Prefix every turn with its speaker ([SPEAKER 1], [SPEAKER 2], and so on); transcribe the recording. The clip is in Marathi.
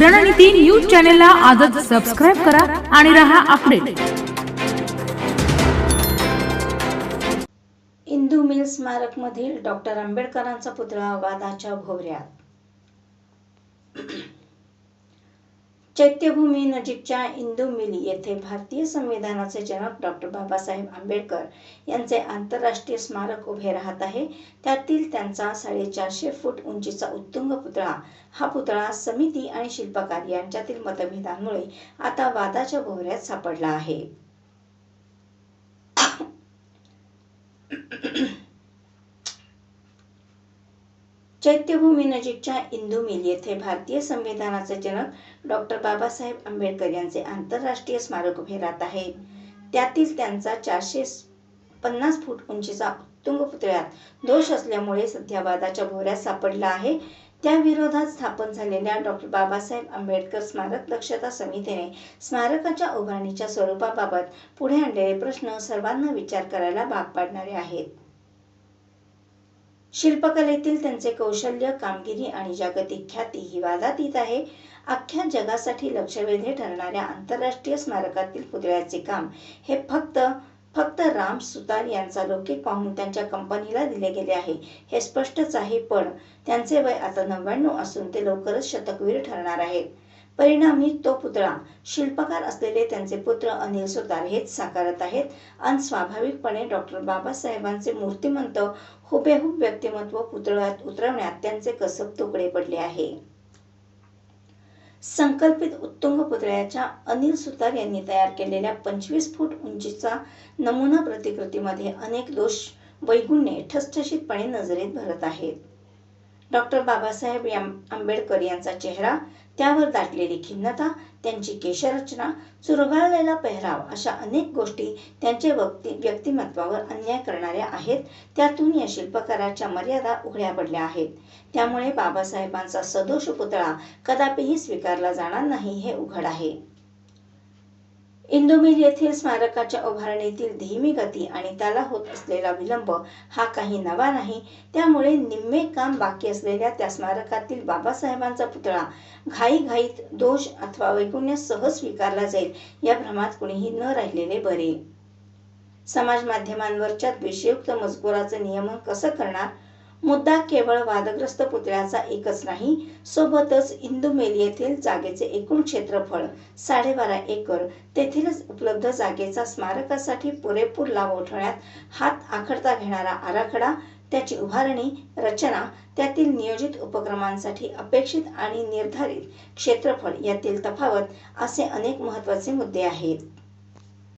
[SPEAKER 1] रणनीती न्यूज चॅनलला आजच सबस्क्राईब करा आणि रहा अपडेट
[SPEAKER 2] इंदू मिल स्मारकमधील डॉक्टर आंबेडकरांचा पुतळा वादाच्या भोवऱ्यात. चैत्यभूमी नजीकच्या इंदू मिल येथे भारतीय संविधानाचे जनक डॉक्टर बाबासाहेब आंबेडकर यांचे आंतरराष्ट्रीय स्मारक उभे राहत आहे. त्यातील त्यांचा साडेचारशे फूट उंचीचा उत्तुंग पुतळा हा पुतळा समिती आणि शिल्पकार यांच्यातील मतभेदांमुळे आता वादाच्या भोवऱ्यात सापडला आहे. चैत्यभूमी नजीकच्या इंदू मिल येथे भारतीय संविधानाचे जनक डॉक्टर बाबासाहेब आंबेडकर यांचे आंतरराष्ट्रीय स्मारक उभे राहत आहे. त्यातील त्यांचा चारशे पन्नास फूट उंचीचा उत्तुंग पुतळ्यात दोष असल्यामुळे सध्या वादाच्या भोवऱ्यात सापडला आहे. त्या विरोधात स्थापन झालेल्या डॉक्टर बाबासाहेब आंबेडकर स्मारक दक्षता समितीने स्मारकाच्या उभारणीच्या स्वरूपाबाबत पुढे आणलेले प्रश्न सर्वांना विचार करायला भाग पाडणारे आहेत. शिल्पकलेतील त्यांचे कौशल्य कामगिरी आणि जागतिक ख्याती ही वादातीत आहे. अख्ख्या जगासाठी लक्षवेधी ठरणाऱ्या आंतरराष्ट्रीय स्मारकातील पुतळ्याचे काम हे फक्त फक्त राम सुतार यांचा लौकिक पाहून त्यांच्या कंपनीला दिले गेले आहे. हे स्पष्टच आहे पण त्यांचे वय आता नव्याण्णव असून ते लवकरच शतकवीर ठरणार आहेत. परिणामी तो पुतळा शिल्पकार असलेले त्यांचे पुत्र अनिल सुतार हेच साकारत आहेत. आणि स्वाभाविकपणे डॉक्टर बाबासाहेबांचे मूर्तिमंत हुबेहूब व्यक्तिमत्व पुतळ्यात उतरवण्यात त्यांचे कसब तुकडे पडले आहे. संकल्पित उत्तुंग पुतळ्याच्या अनिल सुतार यांनी तयार केलेल्या पंचवीस फूट उंचीचा नमुना प्रतिकृतीमध्ये अनेक दोष वैगुण्ये ठसठशीतपणे नजरेत भरत आहेत. डॉक्टर बाबासाहेब आंबेडकर यांचा चेहरा त्यावर दाटलेली खिन्नता त्यांची केशरचना चुरगाळलेला पेहराव अशा अनेक गोष्टी त्यांचे व्यक्ती व्यक्तिमत्वावर अन्याय करणाऱ्या आहेत. त्यातून या शिल्पकाराच्या मर्यादा उघड्या पडल्या आहेत. त्यामुळे बाबासाहेबांचा सदोष पुतळा कदापिही स्वीकारला जाणार नाही हे उघड आहे. इंदुमिल येथील स्मारकाच्या उभारणीतील धीमी गती आणि त्याला होत असलेला विलंब हा काही नवा नाही. त्यामुळे निम्मे काम बाकी असलेल्या त्या स्मारकातील बाबासाहेबांचा पुतळा घाईघाईत दोष अथवा वैगुण्य सहज स्वीकारला जाईल या भ्रमात कुणीही न राहिलेले बरे. समाज माध्यमांवरच्या द्वेषयुक्त मजकुराचं नियमन कसं करणार? मुद्दा केवळ वादग्रस्त पुतळ्याचा एकच नाही सोबतच इंदुमेल येथील जागेचे एकूण क्षेत्रफळ साडेबारा एकर. तेथीलच उपलब्ध जागेचा स्मारकासाठी पुरेपूर लाभ उठवण्यात हात आखडता घेणारा आराखडा त्याची उभारणी रचना त्यातील नियोजित उपक्रमांसाठी अपेक्षित आणि निर्धारित क्षेत्रफळ यातील तफावत असे अनेक महत्त्वाचे मुद्दे आहेत.